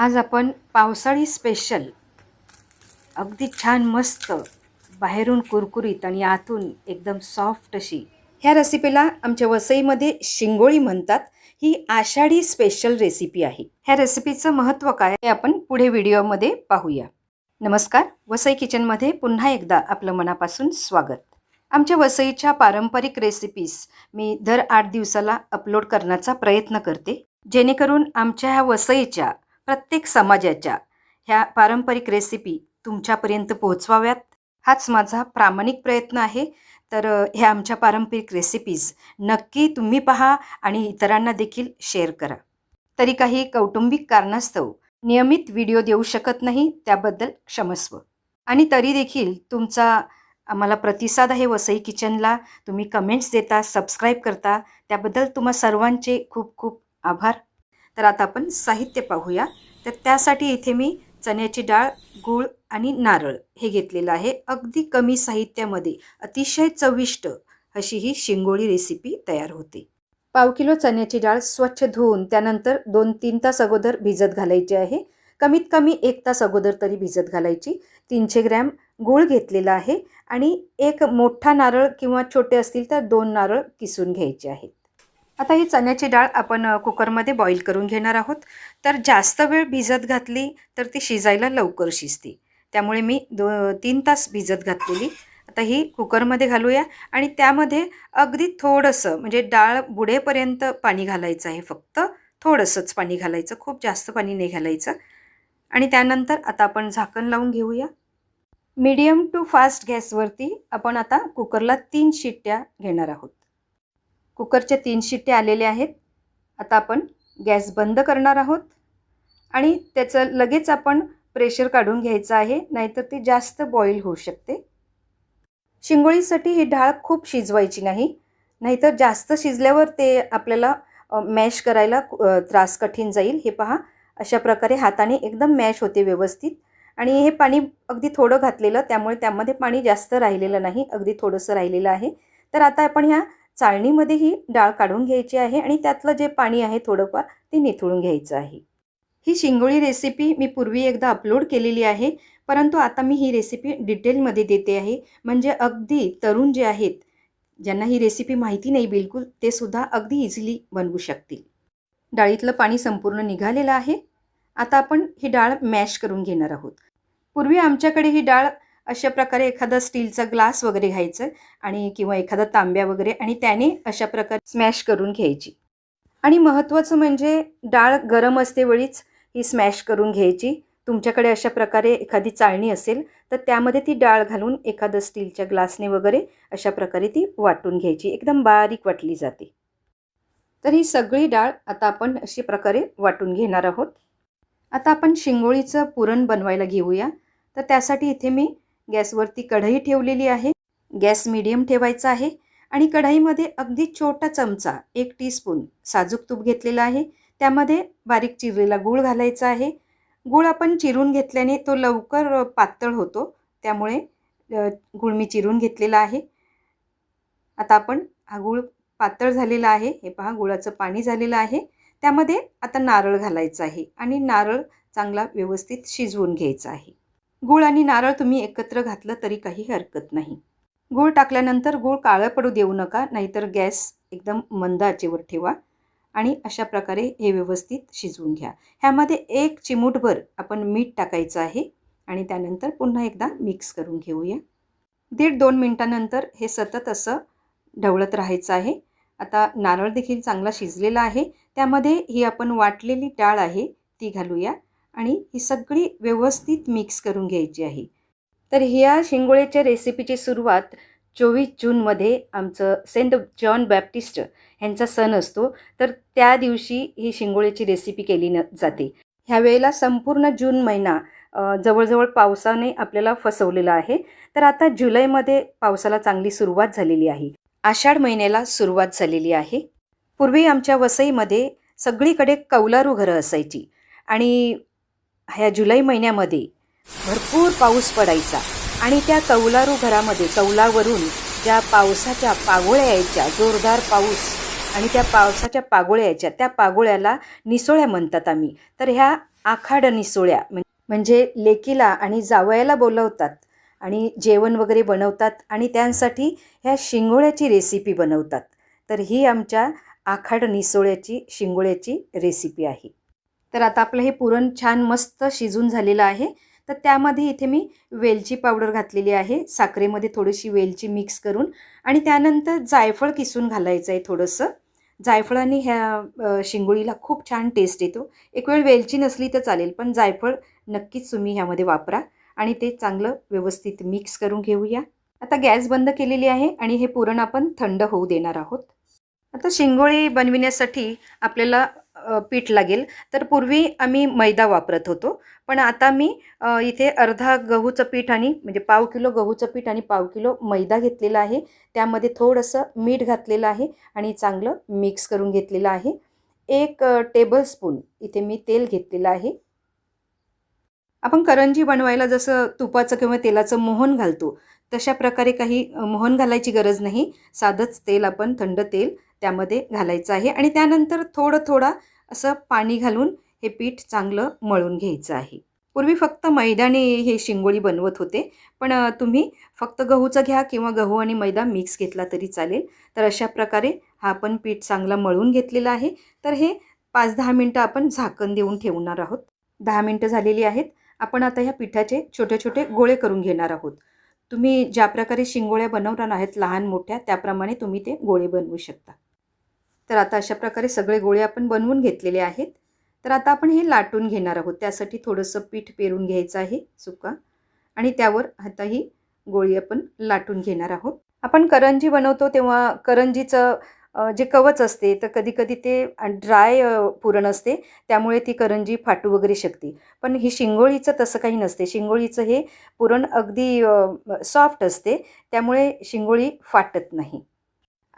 आज आपण पावसाळी स्पेशल अगदी छान मस्त बाहेरून कुरकुरीत आणि आतून एकदम सॉफ्ट अशी. ह्या रेसिपीला आमच्या वसईमध्ये शिंगोळी म्हणतात. ही आषाढी स्पेशल रेसिपी आहे. ह्या रेसिपीचं महत्त्व काय हे आपण पुढे व्हिडिओमध्ये पाहूया. नमस्कार वसई किचनमध्ये पुन्हा एकदा आपलं मनापासून स्वागत. आमच्या वसईच्या पारंपरिक रेसिपीज मी दर आठ दिवसाला अपलोड करण्याचा प्रयत्न करते. जेणेकरून आमच्या ह्या वसईच्या प्रत्येक समाजाच्या ह्या पारंपरिक रेसिपी तुमच्यापर्यंत पोहोचवाव्यात. हाच माझा प्रामाणिक प्रयत्न आहे. तर ह्या आमच्या पारंपरिक रेसिपीज नक्की तुम्ही पहा आणि इतरांना देखील शेअर करा. तरी काही कौटुंबिक कारणास्तव नियमित व्हिडिओ देऊ शकत नाही त्याबद्दल क्षमस्व. आणि तरी देखील तुमचा आम्हाला प्रतिसाद आहे वसई किचनला. तुम्ही कमेंट्स देता सबस्क्राईब करता. त्याबद्दल तुम्हा सर्वांचे खूप खूप आभार. तर आता आपण साहित्य पाहूया. तर त्यासाठी इथे मी चण्याची डाळ गूळ आणि नारळ हे घेतलेलं आहे. अगदी कमी साहित्यामध्ये अतिशय चविष्ट अशी ही शिंगोळी रेसिपी तयार होते. पाव किलो चण्याची डाळ स्वच्छ धुवून त्यानंतर दोन तीन तास अगोदर भिजत घालायची आहे. कमीत कमी एक तास अगोदर तरी भिजत घालायची. तीनशे ग्रॅम गूळ घेतलेला आहे आणि एक मोठा नारळ किंवा छोटे असतील तर दोन नारळ किसून घ्यायचे आहेत. आता ही चण्याची डाळ आपण कुकरमध्ये बॉईल करून घेणार आहोत. तर जास्त वेळ भिजत घातली तर ती शिजायला लवकर शिजते. त्यामुळे मी दो तीन तास भिजत घातलेली. आता ही कुकरमध्ये घालूया आणि त्यामध्ये अगदी थोडंसं म्हणजे डाळ बुडेपर्यंत पाणी घालायचं आहे फक्त. थोडंसंच पाणी घालायचं खूप जास्त पाणी नाही घालायचं. आणि त्यानंतर आता आपण झाकण लावून घेऊया. मीडियम टू फास्ट गॅसवरती आपण आता कुकरला तीन शिट्ट्या घेणार आहोत. कुकरच्या तीन शिट्ट्या आलेल्या आहेत. आता आपण गॅस बंद करणार आहोत. आणि त्याचं लगेच आपण प्रेशर काढून घ्यायचं आहे नाहीतर ते जास्त बॉईल होऊ शकते. शिंगोळीसाठी ही डाळ खूप शिजवायची नाही नाहीतर जास्त शिजल्यावर ते आपल्याला मॅश करायला त्रास कठीण जाईल. हे पहा अशा प्रकारे हाताने एकदम मॅश होते व्यवस्थित. आणि हे पाणी अगदी थोडं घातलेलं त्यामुळे त्यामध्ये पाणी जास्त राहिलेलं नाही अगदी थोडंसं राहिलेलं आहे. तर आता आपण ह्या चाळणीमध्ये ही डाळ काढून घ्यायची आहे आणि त्यातलं जे पाणी आहे थोडंफार ते निथळून घ्यायचं आहे. ही शिंगोळी रेसिपी मी पूर्वी एकदा अपलोड केलेली आहे परंतु आता मी ही रेसिपी डिटेलमध्ये देते आहे. म्हणजे अगदी तरुण जे आहेत ज्यांना ही रेसिपी माहिती नाही बिलकुल ते सुद्धा अगदी इझिली बनवू शकतील. डाळीतलं पाणी संपूर्ण निघालेलं आहे. आता आपण ही डाळ मॅश करून घेणार आहोत. पूर्वी आमच्याकडे ही डाळ अशा प्रकारे एखादा स्टीलचा ग्लास वगैरे घ्यायचं आणि किंवा एखादा तांब्या वगैरे आणि त्याने अशा प्रकारे स्मॅश करून घ्यायची. आणि महत्त्वाचं म्हणजे डाळ गरम असते वेळीच ही स्मॅश करून घ्यायची. तुमच्याकडे अशा प्रकारे एखादी चाळणी असेल तर त्यामध्ये ती डाळ घालून एखादं स्टीलच्या ग्लासने वगैरे अशा प्रकारे ती वाटून घ्यायची. एकदम बारीक वाटली जाते. तर ही सगळी डाळ आता आपण अशा प्रकारे वाटून घेणार आहोत. आता आपण शिंगोळीचं पुरण बनवायला घेऊया. तर त्यासाठी इथे मी गॅसवरती कढई ठेवलेली आहे. गॅस मिडियम ठेवायचा आहे आणि कढईमध्ये अगदी छोटा चमचा एक टीस्पून साजूक तूप घेतलेला आहे. त्यामध्ये बारीक चिरलेला गूळ घालायचा आहे. गूळ आपण चिरून घेतल्याने तो लवकर पातळ होतो. त्यामुळे गूळ मी चिरून घेतलेला आहे. आता आपण हा गूळ पातळ झालेला आहे. हे पहा गुळाचं पाणी झालेलं आहे. त्यामध्ये आता नारळ घालायचं आहे आणि नारळ चांगला व्यवस्थित शिजवून घ्यायचा आहे. गूळ आणि नारळ तुम्ही एकत्र घातलं तरी काही हरकत नाही. गूळ टाकल्यानंतर गूळ काळं पडू देऊ नका नाहीतर गॅस एकदम मंद आचेवर ठेवा आणि अशा प्रकारे हे व्यवस्थित शिजवून घ्या. ह्यामध्ये एक चिमूटभर आपण मीठ टाकायचं आहे आणि त्यानंतर पुन्हा एकदा मिक्स करून घेऊया. दीड दोन मिनटानंतर हे सतत असं ढवळत राहायचं आहे. आता नारळ देखील चांगला शिजलेला आहे. त्यामध्ये ही आपण वाटलेली डाळ आहे ती घालूया. आणि ही सगळी व्यवस्थित मिक्स करून घ्यायची आहे. तर ह्या शिंगोळ्याच्या रेसिपीची सुरुवात चोवीस जूनमध्ये आमचं सेंट जॉन बॅप्टिस्ट ह्यांचा सण असतो. तर त्या दिवशी ही शिंगोळ्याची रेसिपी केली न जाते. ह्या वेळेला संपूर्ण जून महिना जवळजवळ पावसाने आपल्याला फसवलेला आहे. तर आता जुलैमध्ये पावसाला चांगली सुरुवात झालेली आहे. आषाढ महिन्याला सुरुवात झालेली आहे. पूर्वी आमच्या वसईमध्ये सगळीकडे कौलारू घरं असायची. आणि ह्या जुलै महिन्यामध्ये भरपूर पाऊस पडायचा. आणि त्या कौलारू घरामध्ये कौलावरून ज्या पावसाच्या पागोळ्या यायच्या जोरदार पाऊस आणि त्या पावसाच्या पागोळ्या यायच्या त्या पागोळ्याला निसोळ्या म्हणतात आम्ही. तर ह्या आखाड निसोळ्या म्हणजे लेकीला आणि जावयाला बोलवतात आणि जेवण वगैरे बनवतात आणि त्यांसाठी ह्या शिंगोळ्याची रेसिपी बनवतात. तर ही आमच्या आखाड निसोळ्याची शिंगोळ्याची रेसिपी आहे. तर आता आपलं हे पुरण छान मस्त शिजून झालेलं आहे. तर त्यामध्ये इथे मी वेलची पावडर घातलेली आहे. साखरेमध्ये थोडीशी वेलची मिक्स करून आणि त्यानंतर जायफळ किसून घालायचं आहे थोडंसं जायफळाने ह्या शिंगोळीला खूप छान टेस्ट येतो. एक वेळ वेलची नसली तर चालेल पण जायफळ नक्कीच तुम्ही ह्यामध्ये वापरा आणि ते चांगलं व्यवस्थित मिक्स करून घेऊया. आता गॅस बंद केलेली आहे आणि हे पुरण आपण थंड होऊ देणार आहोत. आता शिंगोळी बनविण्यासाठी आपल्याला पीठ लागेल. तर पूर्वी आम्ही मैदा वापरत होतो. पण आता मी इथे अर्धा गहूचं पीठ आणि म्हणजे पाव किलो गहूचं पीठ आणि पाव किलो मैदा घेतलेला आहे. त्यामध्ये थोडंसं मीठ घातलेलं आहे आणि चांगलं मिक्स करून घेतलेलं आहे. एक टेबलस्पून इथे मी तेल घेतलेलं आहे. आपण करंजी बनवायला जसं तुपाचं किंवा तेलाचं मोहन घालतो तशा प्रकारे काही मोहन घालायची गरज नाही. साधंच तेल आपण थंड तेल त्यामध्ये घालायचं आहे आणि त्यानंतर थोडं थोडं असं पाणी घालून हे पीठ चांगलं मळून घ्यायचं आहे. पूर्वी फक्त मैदाने हे शिंगोळी बनवत होते पण तुम्ही फक्त गहूचं घ्या किंवा गहू आणि मैदा मिक्स घेतला तरी चालेल. तर अशा प्रकारे हा आपण पीठ चांगला मळून घेतलेला आहे. तर हे पाच दहा मिनटं आपण झाकण देऊन ठेवणार आहोत. दहा मिनटं झालेली आहेत. आपण आता ह्या पिठाचे छोटे छोटे गोळे करून घेणार आहोत. तुम्ही ज्या प्रकारे शिंगोळ्या बनवणार आहेत लहान मोठ्या त्याप्रमाणे तुम्ही ते गोळे बनवू शकता. तर आता अशा प्रकारे सगळे गोळे आपण बनवून घेतलेले आहेत. तर आता आपण हे लाटून घेणार आहोत. त्यासाठी थोडंसं पीठ पेरून घ्यायचं आहे सुका. आणि त्यावर आता ही गोळी आपण लाटून घेणार आहोत. आपण करंजी बनवतो तेव्हा करंजीचं जे कवच असते तर कधी कधी ते ड्राय पुरण असते. त्यामुळे ती करंजी फाटू वगैरे शकते. पण ही शिंगोळीचं तसं काही नसते. शिंगोळीचं हे पुरण अगदी सॉफ्ट असते. त्यामुळे शिंगोळी फाटत नाही.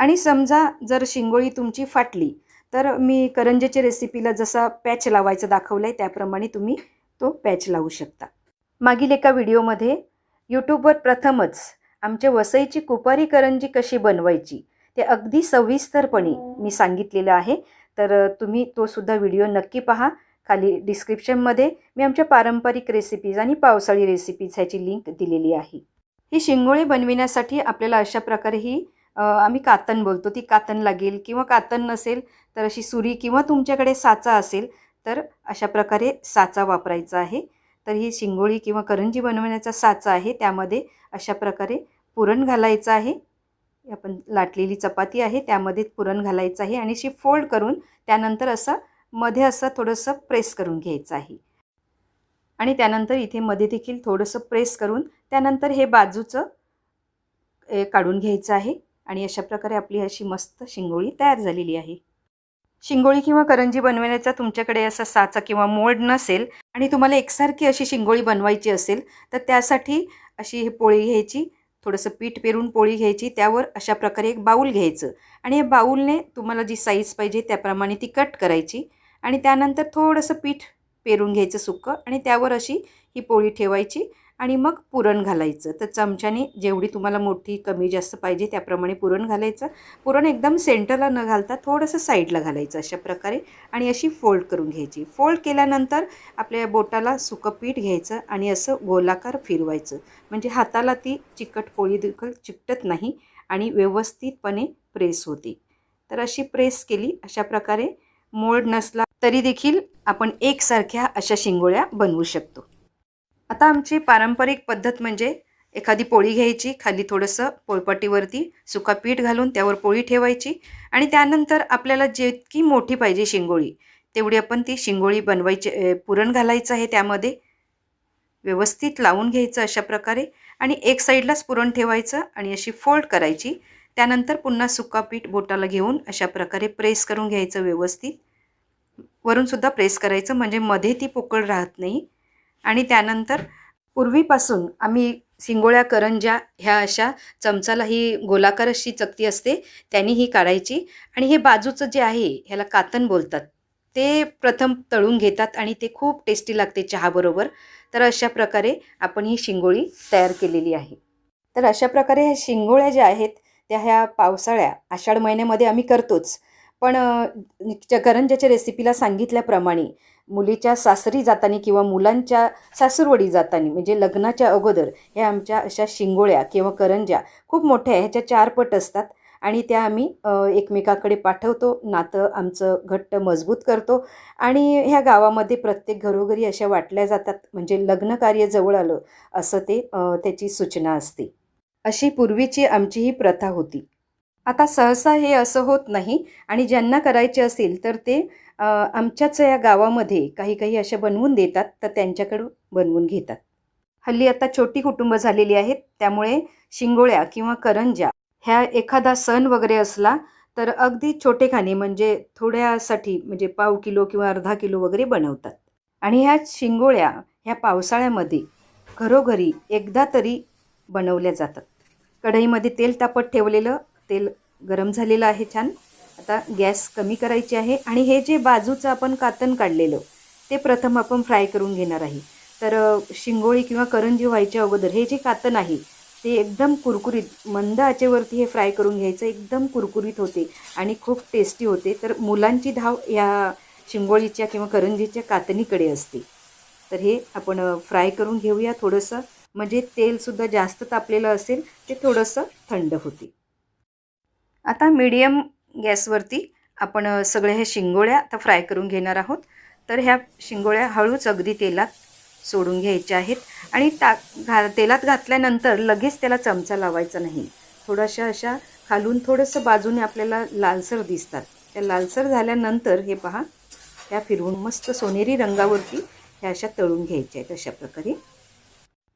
आणि समजा जर शिंगोळी तुमची फाटली तर मी करंजीच्या रेसिपीला जसा पॅच लावायचं दाखवलं आहे त्याप्रमाणे तुम्ही तो पॅच लावू शकता. मागील एका व्हिडिओमध्ये यूट्यूबवर प्रथमच आमच्या वसईची कुपारी करंजी कशी बनवायची ते अगदी सविस्तरपणे मी सांगितलेलं आहे. तर तुम्ही तो सुद्धा व्हिडिओ नक्की पहा. खाली डिस्क्रिप्शनमध्ये मी आमच्या पारंपरिक रेसिपीज आणि पावसाळी रेसिपीज ह्याची लिंक दिलेली आहे. ही शिंगोळी बनविण्यासाठी आपल्याला अशा प्रकारे ही आम्ही कातन बोलतो. ती कातन लागेल किंवा कातन नसेल तर अशी सुरी किंवा तुमच्याकडे साचा असेल तर अशा प्रकारे साचा वापरायचा आहे. तर ही शिंगोळी किंवा करंजी बनवण्याचा साचा आहे. त्यामध्ये अशा प्रकारे पुरण घालायचं आहे. आपण लाटलेली चपाती आहे. त्यामध्ये पुरण घालायचं आहे आणि अशी फोल्ड करून त्यानंतर असं मध्ये असं थोडंसं प्रेस करून घ्यायचं आहे. आणि त्यानंतर इथे मध्ये देखील थोडंसं प्रेस करून त्यानंतर हे बाजूचं ए, काढून घ्यायचं आहे. आणि अशा प्रकारे आपली अशी मस्त शिंगोळी तयार झालेली आहे. शिंगोळी किंवा करंजी बनवण्याचा तुमच्याकडे असा साचा किंवा मोड नसेल आणि तुम्हाला एकसारखी अशी शिंगोळी बनवायची असेल तर त्यासाठी अशी ही पोळी घ्यायची थोडंसं पीठ पेरून पोळी घ्यायची त्यावर अशा प्रकारे एक बाऊल घ्यायचं आणि या बाऊलने तुम्हाला जी साईज पाहिजे त्याप्रमाणे ती कट करायची आणि त्यानंतर थोडंसं पीठ पेरून घ्यायचं सुक्कं आणि त्यावर अशी ही पोळी ठेवायची आणि मग पुरण घालायचं. तर चमच्याने जेवढी तुम्हाला मोठी कमी जास्त पाहिजे त्याप्रमाणे पुरण घालायचं. पुरण एकदम सेंटरला न घालता थोडंसं साईडला घालायचं अशा प्रकारे आणि अशी फोल्ड करून घ्यायची. फोल्ड केल्यानंतर आपल्या बोटाला सुकं पीठ घ्यायचं आणि असं गोलाकार फिरवायचं. म्हणजे हाताला ती चिकट पोळी देखील चिकटत नाही आणि व्यवस्थितपणे प्रेस होते. तर अशी प्रेस केली अशा प्रकारे मोड नसला तरी देखील आपण एकसारख्या अशा शिंगोळ्या बनवू शकतो. आता आमची पारंपरिक पद्धत म्हणजे एखादी पोळी घ्यायची खाली थोडंसं पोळपाटीवरती सुका पीठ घालून त्यावर पोळी ठेवायची आणि त्यानंतर आपल्याला जितकी मोठी पाहिजे शिंगोळी तेवढी आपण ती शिंगोळी बनवायची पुरण घालायचं आहे त्यामध्ये. व्यवस्थित लावून घ्यायचं अशा प्रकारे आणि एक साईडलाच पुरण ठेवायचं आणि अशी फोल्ड करायची. त्यानंतर पुन्हा सुका पीठ बोटाला घेऊन अशा प्रकारे प्रेस करून घ्यायचं व्यवस्थित. वरूनसुद्धा प्रेस करायचं म्हणजे मध्ये ती पोकळ राहत नाही. आणि त्यानंतर पूर्वीपासून आम्ही शिंगोळ्या करंज्या ह्या अशा चमचाला ही गोलाकार अशी चकती असते त्यांनी ही काढायची. आणि हे बाजूचं जे आहे ह्याला कातन बोलतात. ते प्रथम तळून घेतात आणि ते खूप टेस्टी लागते चहाबरोबर. तर अशा प्रकारे आपण ही शिंगोळी तयार केलेली आहे. तर अशा प्रकारे ह्या शिंगोळ्या ज्या आहेत त्या ह्या पावसाळ्या आषाढ महिन्यामध्ये आम्ही करतोच. पण करंज्याच्या रेसिपीला सांगितल्याप्रमाणे मुलीच्या सासरी जाताना किंवा मुलांच्या सासूरवडी जाताना म्हणजे लग्नाच्या अगोदर ह्या आमच्या अशा शिंगोळ्या किंवा करंज्या खूप मोठ्या आहे. ह्याच्या चार पट असतात आणि त्या आम्ही एकमेकाकडे पाठवतो. नातं आमचं घट्ट मजबूत करतो आणि ह्या गावामध्ये प्रत्येक घरोघरी अशा वाटल्या जातात. म्हणजे लग्नकार्य जवळ आलं असं ते त्याची सूचना असते. अशी पूर्वीची आमची ही प्रथा होती. आता सहसा हे असं होत नाही आणि ज्यांना करायचे असेल तर ते आमच्याच या गावामध्ये काही काही अशा बनवून देतात तर त्यांच्याकडून बनवून घेतात. हल्ली आता छोटी कुटुंब झालेली आहेत त्यामुळे शिंगोळ्या किंवा करंज्या ह्या एखादा सण वगैरे असला तर अगदी छोटे खाणे म्हणजे थोड्यासाठी म्हणजे पाव किलो किंवा अर्धा किलो वगैरे बनवतात. आणि ह्या शिंगोळ्या ह्या पावसाळ्यामध्ये घरोघरी एकदा तरी बनवल्या जातात. कढईमध्ये तेल तापत ठेवलेलं तेल गरम झालेलं आहे छान. आता गॅस कमी करायची आहे आणि हे जे बाजूचं आपण कातन काढलेलं ते प्रथम आपण फ्राय करून घेणार आहे. तर शिंगोळी किंवा करंजी व्हायच्या अगोदर हे जे कातन आहे ते एकदम कुरकुरीत मंद आचेवरती हे फ्राय करून घ्यायचं एकदम कुरकुरीत होते आणि खूप टेस्टी होते. तर मुलांची धाव या शिंगोळीच्या किंवा करंजीच्या कातणीकडे असते. तर हे आपण फ्राय करून घेऊया थोडंसं. म्हणजे तेलसुद्धा जास्त तापलेलं असेल ते थोडंसं थंड होते. आता मीडियम गॅसवरती आपण सगळे हे शिंगोळ्या आता फ्राय करून घेणार आहोत. तर ह्या शिंगोळ्या हळूच अगदी तेलात सोडून घ्यायच्या आहेत. आणि टाक घा तेलात घातल्यानंतर लगेच त्याला चमचा लावायचा नाही. थोड्याशा अशा खालून थोडंसं बाजूने आपल्याला लालसर दिसतात. त्या लालसर झाल्यानंतर हे पहा त्या फिरवून मस्त सोनेरी रंगावरती ह्या अशा तळून घ्यायच्या आहेत अशा प्रकारे.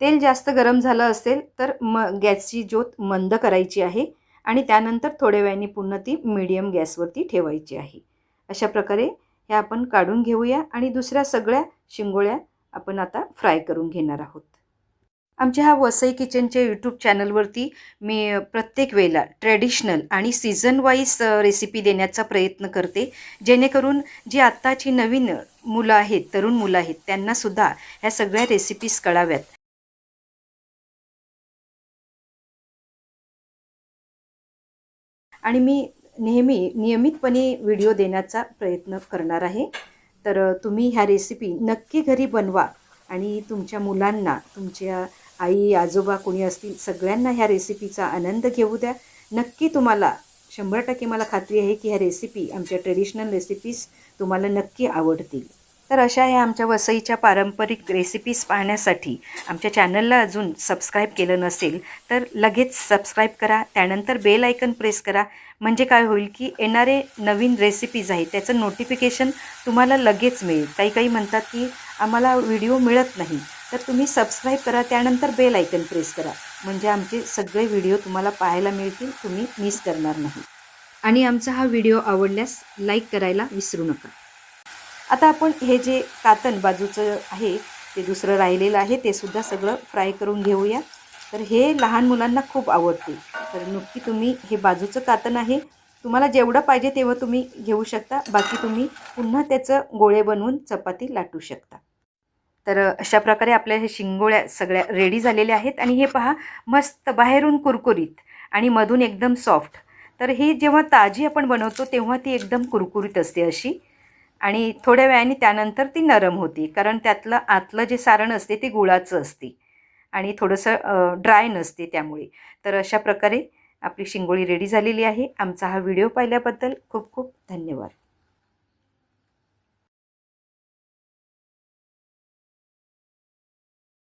तेल जास्त गरम झालं असेल तर म गॅसची ज्योत मंद करायची आहे. आणि त्यानंतर थोड्या वेळाने पुन्हा ती मीडियम गॅसवरती ठेवायची आहे. अशा प्रकारे ह्या आपण काढून घेऊया आणि दुसऱ्या सगळ्या शिंगोळ्या आपण आता फ्राय करून घेणार आहोत. आमच्या ह्या वसई किचनच्या यूट्यूब चॅनलवरती मी प्रत्येक वेळेला ट्रॅडिशनल आणि सीझन वाईज रेसिपी देण्याचा प्रयत्न करते. जेणेकरून जी आत्ताची नवीन मुलं आहेत तरुण मुलं आहेत त्यांनासुद्धा ह्या सगळ्या रेसिपीज कळाव्यात. आणि मी नेहमी नियमितपणे व्हिडिओ देण्याचा प्रयत्न करणार आहे. तर तुम्ही ह्या रेसिपी नक्की घरी बनवा आणि तुमच्या मुलांना तुमच्या आई आजोबा कोणी असतील सगळ्यांना ह्या रेसिपीचा आनंद घेऊ द्या. नक्की तुम्हाला शंभर टक्के मला खात्री आहे की ह्या रेसिपी आमच्या ट्रेडिशनल रेसिपीज तुम्हाला नक्की आवडतील. तर अशा ह्या आमच्या वसईच्या पारंपरिक रेसिपीज पाहण्यासाठी आमच्या चॅनलला अजून सबस्क्राईब केलं नसेल तर लगेच सबस्क्राईब करा. त्यानंतर बेल आयकन प्रेस करा. म्हणजे काय होईल की येणारे नवीन रेसिपीज आहेत त्याचं नोटिफिकेशन तुम्हाला लगेच मिळेल. काही काही म्हणतात की आम्हाला व्हिडिओ मिळत नाही तर तुम्ही सबस्क्राईब करा. त्यानंतर बेल आयकन प्रेस करा. म्हणजे आमचे सगळे व्हिडिओ तुम्हाला पाहायला मिळतील. तुम्ही मिस करणार नाही. आणि आमचा हा व्हिडिओ आवडल्यास लाईक करायला विसरू नका. आता आपण हे जे कातन बाजूचं आहे ते दुसरं राहिलेलं आहे ते सुद्धा सगळं फ्राय करून घेऊया. तर हे लहान मुलांना खूप आवडते. तर नक्की तुम्ही हे बाजूचं कातन आहे. तुम्हाला जेवढं पाहिजे तेव्हा तुम्ही घेऊ शकता. बाकी तुम्ही पुन्हा त्याचं गोळे बनवून चपाती लाटू शकता. तर अशा प्रकारे आपल्या हे शिंगोळ्या सगळ्या रेडी झालेल्या आहेत. आणि हे पहा मस्त बाहेरून कुरकुरीत आणि मधून एकदम सॉफ्ट तर ही जेव्हा ताजी आपण बनवतो तेव्हा ती एकदम कुरकुरीत असते अशी. आणि थोड्या वेळाने त्यानंतर ती नरम होती कारण त्यातलं आतलं जे सारण असते ते गुळाचं असते आणि थोडंसं ड्राय नसते त्यामुळे. तर अशा प्रकारे आपली शिंगोळी रेडी झालेली आहे. आमचा हा व्हिडिओ पाहिल्याबद्दल खूप खूप धन्यवाद.